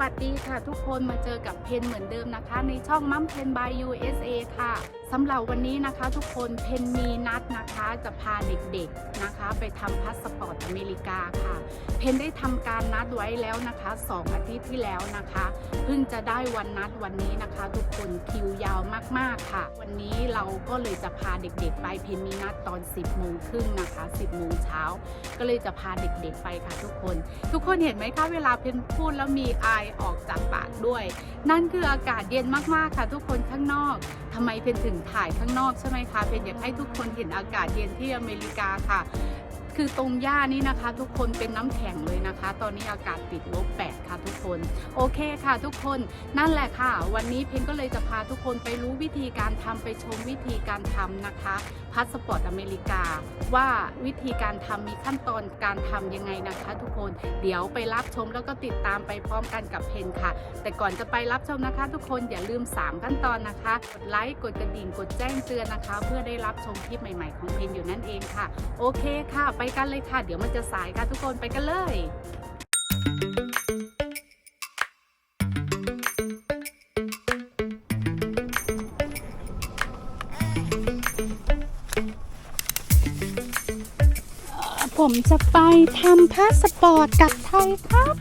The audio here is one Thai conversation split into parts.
วัสดีค่ะทุกคนมาเจอกับเพนเหมือนเดิมนะคะ ในช่องมัมเพน by USA ค่ะ สำหรับวันนี้นะคะทุกคนเพนมีนัดนะคะจะพาเด็กๆนะคะ ไปทำพาสปอร์ตอเมริกาค่ะ เพนได้ทำการนัดไว้แล้วนะคะสองอาทิตย์ที่แล้วนะคะเพิ่งจะได้วันนัดวันนี้นะคะ ทุกคนคิวยาวมากๆค่ะ วันนี้เราก็เลยจะพาเด็กๆ ไปเพนมีนัดตอน 10โมงครึ่งนะคะ 10โมงเช้าก็เลยจะพาเด็กๆไปค่ะทุกคน ทุกคนเห็นไหมคะเวลาเพนพูดแล้วมีไอออกจากปากด้วย นั่นคืออากาศเย็นมากๆค่ะ ทุกคนข้างนอกทำไมเพนถึงถ่ายข้างนอกใช่ไหมคะเพนอยากให้ทุกคนเห็นอากาศเย็นที่อเมริกาค่ะ คือตรงหญ้านี่นะคะ ทุกคนเป็นน้ำแข็งเลยนะคะ ตอนนี้อากาศติดลบแปดค่ะทุกคน โอเคค่ะทุกคนนั่นแหละค่ะ วันนี้เพนก็เลยจะพาทุกคนไปรู้วิธีการทำไปชมวิธีการทำนะคะพาสปอร์ตอเมริกา ว่าวิธีการทำมีขั้นตอนการทำยังไงนะคะ ทุกคนเดี๋ยวไปรับชมแล้วก็ติดตามไปพร้อมกันกับเพนค่ะ แต่ก่อนจะไปรับชมนะคะ ทุกคนอย่าลืม 3 ขั้นตอนนะคะ กดไลค์กดกระดิ่งกดแจ้งเตือนนะคะ เพื่อได้รับชมคลิปใหม่ ๆ ของเพนอยู่นั่นเองค่ะ โอเคค่ะไปกันเลยค่ะ เดี๋ยวมันจะสายค่ะทุกคนไปกันเลยผมจะไปทำพาสปอร์ตกับไทยครับ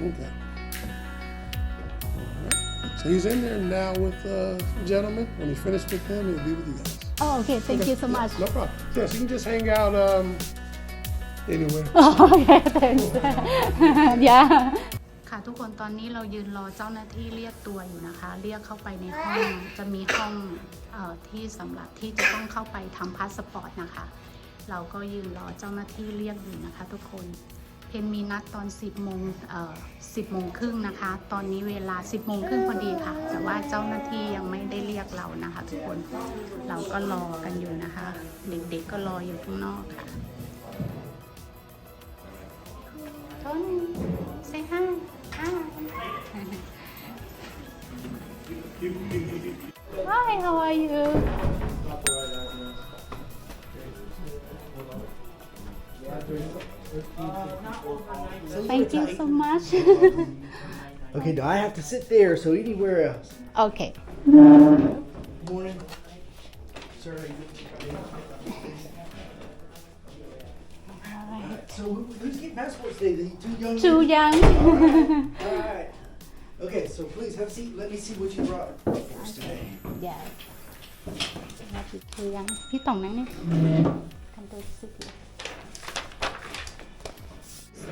thirty. Yes. Okay. Alright. So he's in there now with uh, some gentlemen. When he's finished with them, he'll be with you guys. oh okay thank Okay. you so Yeah, much No problem. Yes, you can just hang out um, anywhere. okay thanks yeah ค่ะทุกคนตอนนี้เรายืนรอเจ้าหน้าที่เรียกตัวอยู่นะคะ เรียกเข้าไปในห้องจะมีห้องเออที่สำหรับที่จะต้องเข้าไปทำพาสปอร์ตนะคะ เราก็ยืนรอเจ้าหน้าที่เรียกอยู่นะคะ ทุกคน เพนมีนัดตอน 10โมงเอ่อ10โมงครึ่งนะคะ ตอนนี้เวลา 10โมงครึ่งพอดีค่ะ แต่ว่าเจ้าหน้าที่ยังไม่ได้เรียกเรานะคะ ทุกคน เราก็รอกันอยู่นะคะ เด็กๆก็รออยู่ข้างนอกค่ะ Tony say hi hi Hi how are you so much. okay, now I have to sit there, so anywhere else. Okay. Morning. Sorry. So who's getting passports today? The two young. Two young. All right. All right. Okay, so please have a seat. Let me see what you brought for us today. Yeah. Two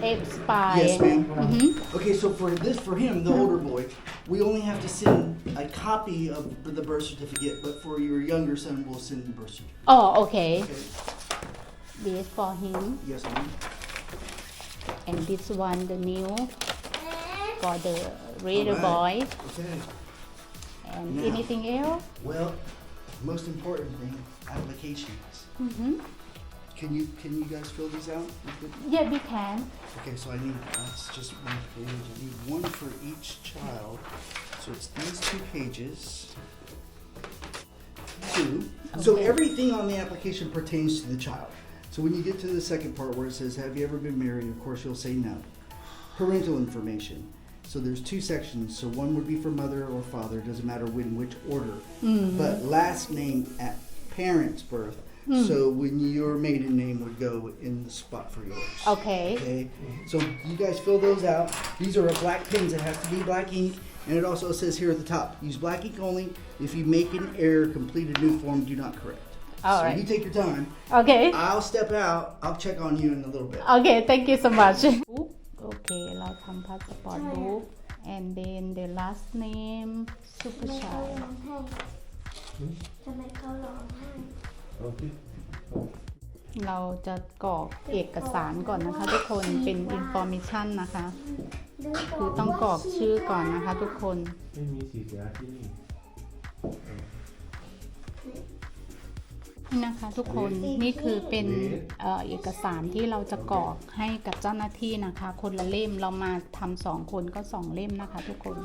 Yes, ma'am. Mhm. Okay, so for this, for him, the older boy, we only have to send a copy of the birth certificate, but for your younger son, we'll send the birth certificate. Oh, okay. Okay. This for him Yes, ma'am. and this one the new for the reader boy. Okay. And Now. anything else? Well, most important thing, applications. Mm-hmm. Can you can you guys fill these out? You could- yeah we can Okay, so I need that's just one page. I need one for each child. So it's these two pages. Two. So Okay. everything on the application pertains to the child. So when you get to the second part where it says, "Have you ever been married?" Of course, you'll say no. Parental information. So there's two sections. So one would be for mother or father. Doesn't matter when, which order. Mm-hmm. But last name at parent's birth. So when your maiden name would go in the spot for yours. okay Okay, so you guys fill those out. These are black pens. It has to be black ink, And it also says here at the top, use black ink only. If you make an error, complete a new form. Do not correct. All so right. you take your time. โอเค I'll step out. I'll check on you in a little bit. โอเค thank you so much โอเค เราทำพาสปอร์ตบุ๊ก and then the last name super ทำไมเขา child ร้องไห้ทำไมเขาร้องไห้ Okay. เราจะกรอกเอกสารก่อนนะคะ ทุกคนเป็น information นะคะ คือต้องกรอกชื่อก่อนนะคะ ทุกคนไม่มีสีเสียที่นี่นี่นะคะทุกคนนี่คือเป็นเออเอกสารที่เราจะกรอกให้กับเจ้าหน้าที่นะคะ คนละเล่มเรามาทำสองคนก็สองเล่มนะคะ ทุกคน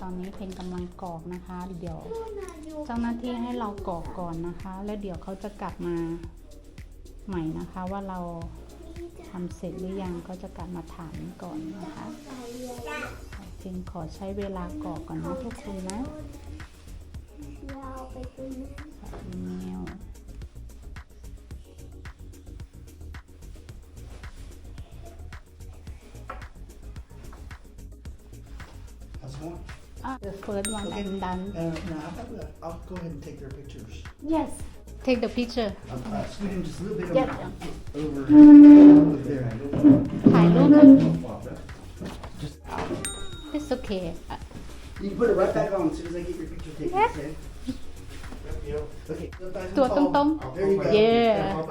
ตอนนี้เพนกำลังกรอกนะคะ เดี๋ยวเจ้าหน้าที่ให้เรากรอกก่อนนะคะ แล้วเดี๋ยวเขาจะกลับมาใหม่นะคะว่าเราทำเสร็จหรือยังก็จะกลับมาถามก่อนนะคะเพนขอใช้เวลากรอกก่อนนะทุกคนนะเราไปตรงนั้นอีเมล good one okay. and done. Uh, now, how? I'll go ahead and take their pictures. Yes, take the picture. I'm uh, uh just a little bit Yeah. over, over there. Hi, Just, It's okay. You can put it right back on as soon as I get your picture taken, Yeah. okay? Okay. flip There you go. Yeah.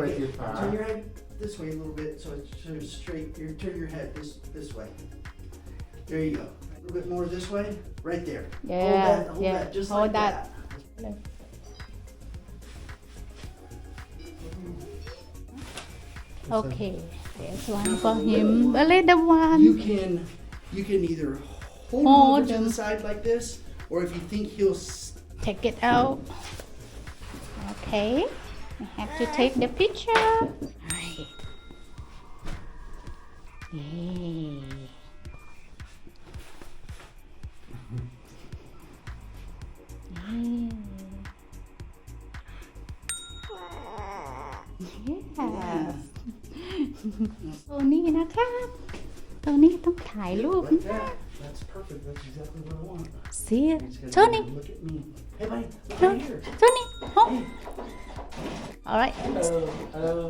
Turn your head this way a little bit so it's sort of straight. Turn your head this, this way. There you go. A little bit more this way. Right there. Yeah, hold Yeah, that. Hold yeah, that. Just hold like that. that. ๆ Okay. There's one for him. A little one You one. can you can either hold, him over to him. the side like this, or if you think he'll s- Take it out. Okay. I have to take the picture. Right. Yay. ตัวนี้นะครับ ตัวนี้ต้องถ่ายรูป like that. That's perfect. That's exactly what I want. See You it? just gotta Tony, Look at me. Hey, buddy. Look No. right here. Tony, home. All right.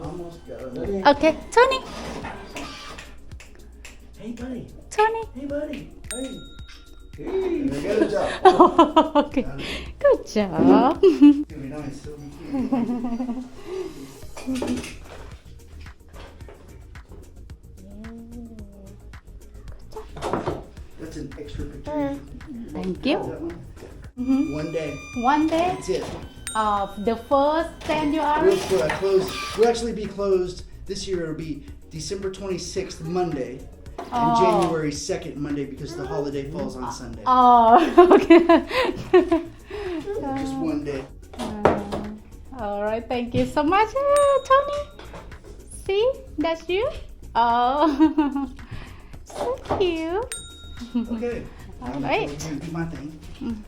Almost got it. Okay, Tony, Hey, buddy. Tony. Hey, buddy. Hey. Hey. Good job. okay, good job. It'll be nice. It'll be cute. That's an extra picture. Thank you. One? Mhm. One day. One day That's it. of the first January. We'll cl- close. We'll actually be closed this year. It'll be December 26th, Monday, and Oh. January 2nd, Monday, because the holiday falls on Sunday. Oh, okay. Just one day. Uh, all right, thank you so much, uh, Tony. See, that's you. Oh, so cute. Okay. All I'm right. Do my thing.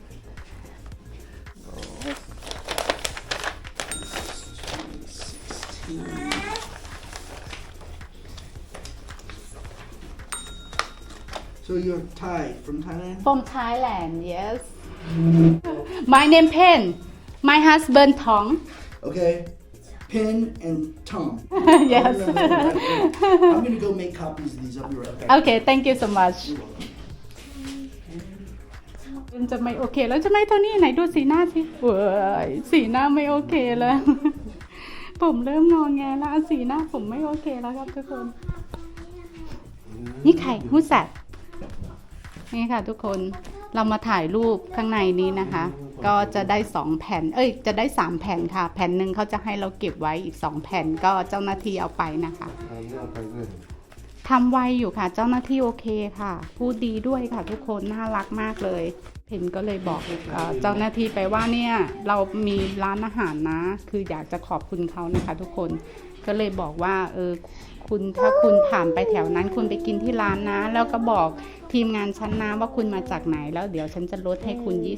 So you're Thai from Thailand? From Thailand, yes. My name Pen. My husband Tong. Okay. Pin and Tom. yes. I'll remember that. I'm gonna go make copies of these. I'll be right back. okay, thank you so much. You're welcome. มันจะไม่โอเคแล้วใช่ไหมโทนี่ไหนดูสีหน้าสิเว้ยสีหน้าไม่โอเคแล้ว ผมเริ่มงองแงแล้วสีหน้าผมไม่โอเคแล้วครับทุกคน นี่ใครฮู้สัตนี่ค่ะทุกคน เรามาถ่ายรูปข้างในนี้นะคะ ก็จะได้สองแผ่น เอ้ย จะได้สามแผ่นค่ะ แผ่นหนึ่งเขาจะให้เราเก็บไว้อีกสองแผ่นก็เจ้าหน้าที่เอาไปนะคะทำไวอยู่ค่ะ เจ้าหน้าที่โอเคค่ะ พูดดีด้วยค่ะ ทุกคนน่ารักมากเลยเพนก็เลยบอกเออเจ้าหน้าที่ไปว่าเนี่ยเรามีร้านอาหารนะ คืออยากจะขอบคุณเขานะคะ ทุกคนก็เลยบอกว่าเออ คุณถ้าคุณผ่านไปแถวนั้น คุณไปกินที่ร้านนะ แล้วก็บอกทีมงานฉันนะว่าคุณมาจากไหนแล้วเดี๋ยวฉันจะลดให้คุณ20%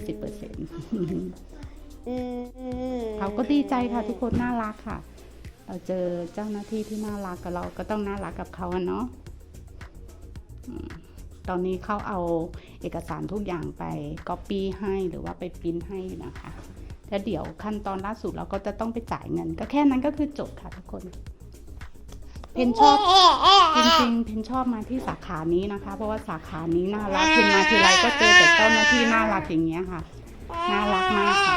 เขาก็ดีใจค่ะ ทุกคนน่ารักค่ะ เราเจอเจ้าหน้าที่ที่น่ารักกับเราก็ต้องน่ารักกับเขาอะเนาะอืมตอนนี้เขาเอาเอกสารทุกอย่างไปก๊อปปี้ให้หรือว่าไปปริ้นให้อยู่นะคะแล้วเดี๋ยวขั้นตอนล่าสุดเราก็จะต้องไปจ่ายเงิน ก็แค่นั้นก็คือจบค่ะทุกคน เพนชอบจริงๆเพนชอบมาที่สาขานี้นะคะ เพราะว่าสาขานี้น่ารักเพนมาทีไรก็เจอแต่เจ้าหน้าที่น่ารักอย่างเงี้ยค่ะ น่ารักมากค่ะ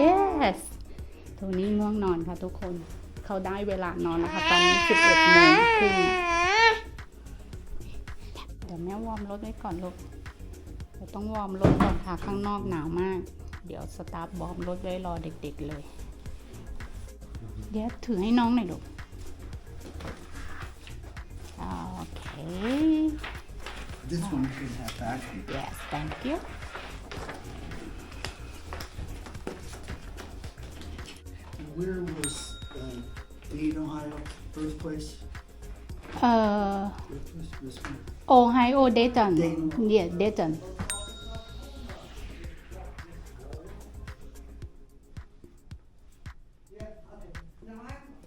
yes ตัวนี้ง่วงนอนค่ะทุกคนเขาได้เวลานอนแล้วค่ะตอนนี้ 11โมงครึ่งเดี๋ยวแม่วอร์มรถไว้ก่อนลูกเดี๋ยวต้องวอร์มรถก่อนค่ะข้างนอกหนาวมาก เดี๋ยวสตาร์ทวอร์มรถไว้รอเด็กๆเลย เดี๋ยวถือให้น้องหน่อยลูก Okay. This one should have vacuum. Yes, thank you. Where was, uh, Dayton, Ohio birthplace? Uh, Birthplace, this one? Ohio Dayton. Dayton. Yeah, Dayton.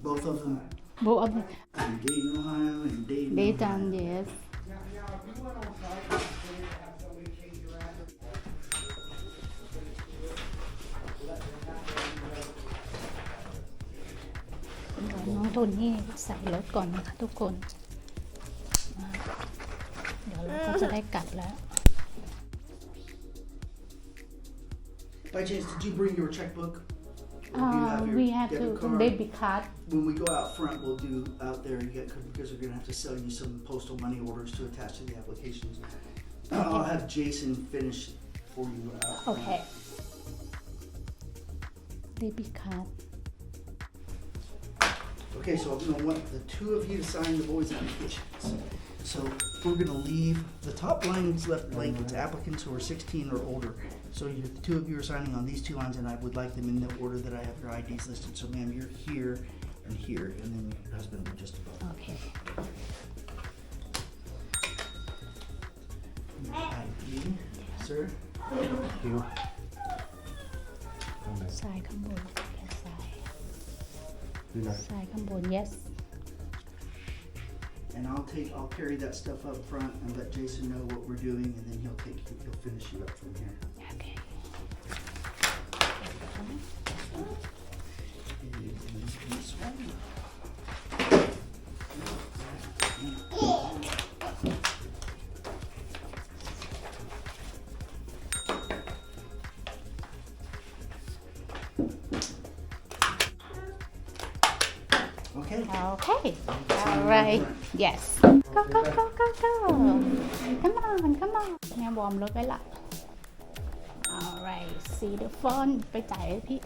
Both of them Both of them. อ In Dayton, Ohio, and Dayton. เด Ohio. ตัน yes เดี๋ยวน้องโทนี่ใส่รถก่อนนะคะทุกคน เดี๋ยวเราก็จะได้กลับแล้ว By chance, did you bring your checkbook? We um, we have to, card. card. When we go out front, we'll do out there get, because we're gonna have to sell you some postal money orders to attach to the applications. Uh, I'll have Jason finish for you out front. Okay. Baby card. Okay, so I'm gonna want the two of you to sign the boys' applications. So we're gonna leave, the top line is left blank, it's applicants who are sixteen or older. So you, the two of you are signing on these two lines and I would like them in the order that I have your IDs listed. So ma'am, you're here and here, and then your husband will be just above. โอเค ID, sir. คิวตรงไหน ซ้ายข้างบน yes ซ้าย คือนะ ซ้ายข้างบน yes and I'll take, I'll carry that stuff up front and let Jason know what we're doing, and then he'll take you, he'll finish you up from here. Okay. Okay. Okay. All right. Yes go go go go go come on come on แม่วอร์มรถไว้ละ alright see the phone ไปจ่ายพี่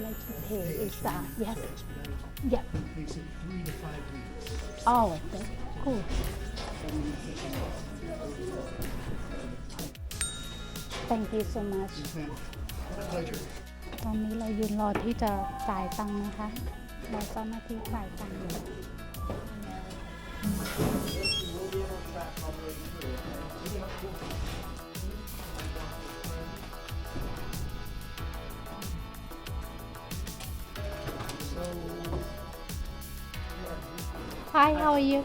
like to pay is that yes yeah makes it three to five weeks. oh that's cool thank you so much pleasure. ตอนนี้เรายืนรอที่จะจ่ายตังค์นะคะรอเจ้าหน้าที่จ่ายตังค์อยู่ Hi, how are you?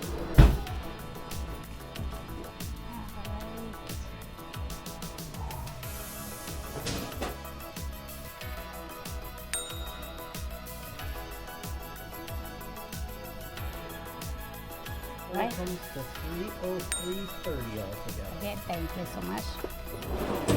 Right. comes to three oh three thirty altogether. Okay, thank you so much.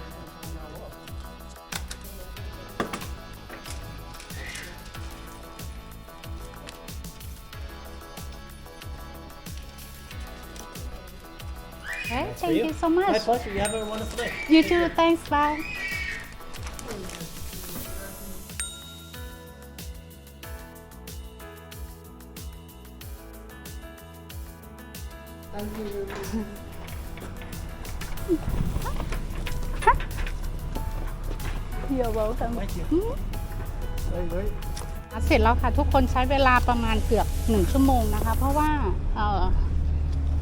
Okay, That's for thank you. you so My much. pleasure. You have a wonderful day. You too, thanks, bye. You're welcome. Thank you. Wait, wait. เสร็จแล้วค่ะทุกคนใช้เวลาประมาณเกือบหนึ่งชั่วโมงนะคะ เพราะว่าเออ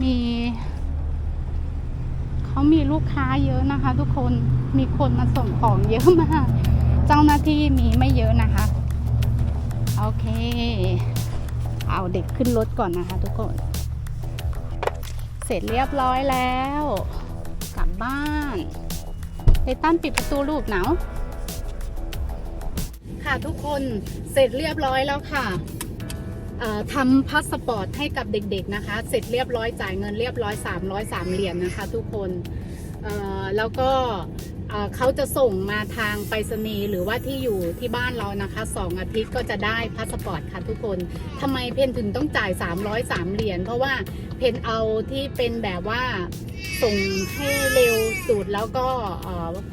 มี เขามีลูกค้าเยอะนะคะ ทุกคนมีคนมาส่งของเยอะมาก เจ้าหน้าที่มีไม่เยอะนะคะ โอเค เอาเด็กขึ้นรถก่อนนะคะ ทุกคน เสร็จเรียบร้อยแล้ว กลับบ้านไทตันปิดประตูลูกหนาวค่ะทุกคนเสร็จเรียบร้อยแล้วค่ะ ทำพาสปอร์ตให้กับเด็กๆนะคะ เสร็จเรียบร้อยจ่ายเงินเรียบร้อย 303 เหรียญนะคะทุกคนแล้วก็เขาจะส่งมาทางไปรษณีย์หรือว่าที่อยู่ที่บ้านเรานะคะสองอาทิตย์ก็จะได้พาสปอร์ตค่ะทุกคนทำไมเพนถึงต้องจ่าย 303 เหรียญเพราะว่าเพนเอาที่เป็นแบบว่าส่งให้เร็วสุดแล้วก็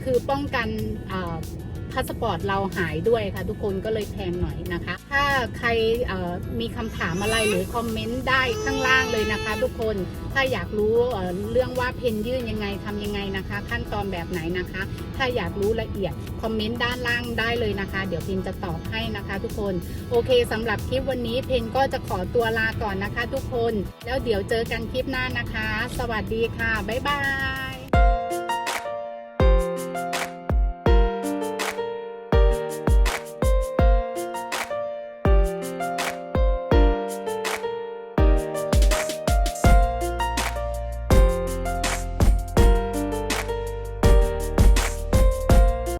คือป้องกันอ พาสปอร์ตเราหายด้วยค่ะ ทุกคนก็เลยแพงหน่อยนะคะ ถ้าใครมีคำถามอะไรหรือคอมเมนต์ได้ข้างล่างเลยนะคะ ทุกคนถ้าอยากรู้เอ่อเรื่องว่าเพนยื่นยังไงทำยังไงนะคะ ขั้นตอนแบบไหนนะคะ ถ้าอยากรู้ละเอียดคอมเมนต์ด้านล่างได้เลยนะคะ เดี๋ยวเพนจะตอบให้นะคะ ทุกคนโอเคสำหรับคลิปวันนี้เพนก็จะขอตัวลาก่อนนะคะ ทุกคนแล้วเดี๋ยวเจอกันคลิปหน้านะคะ สวัสดีค่ะบ๊ายบาย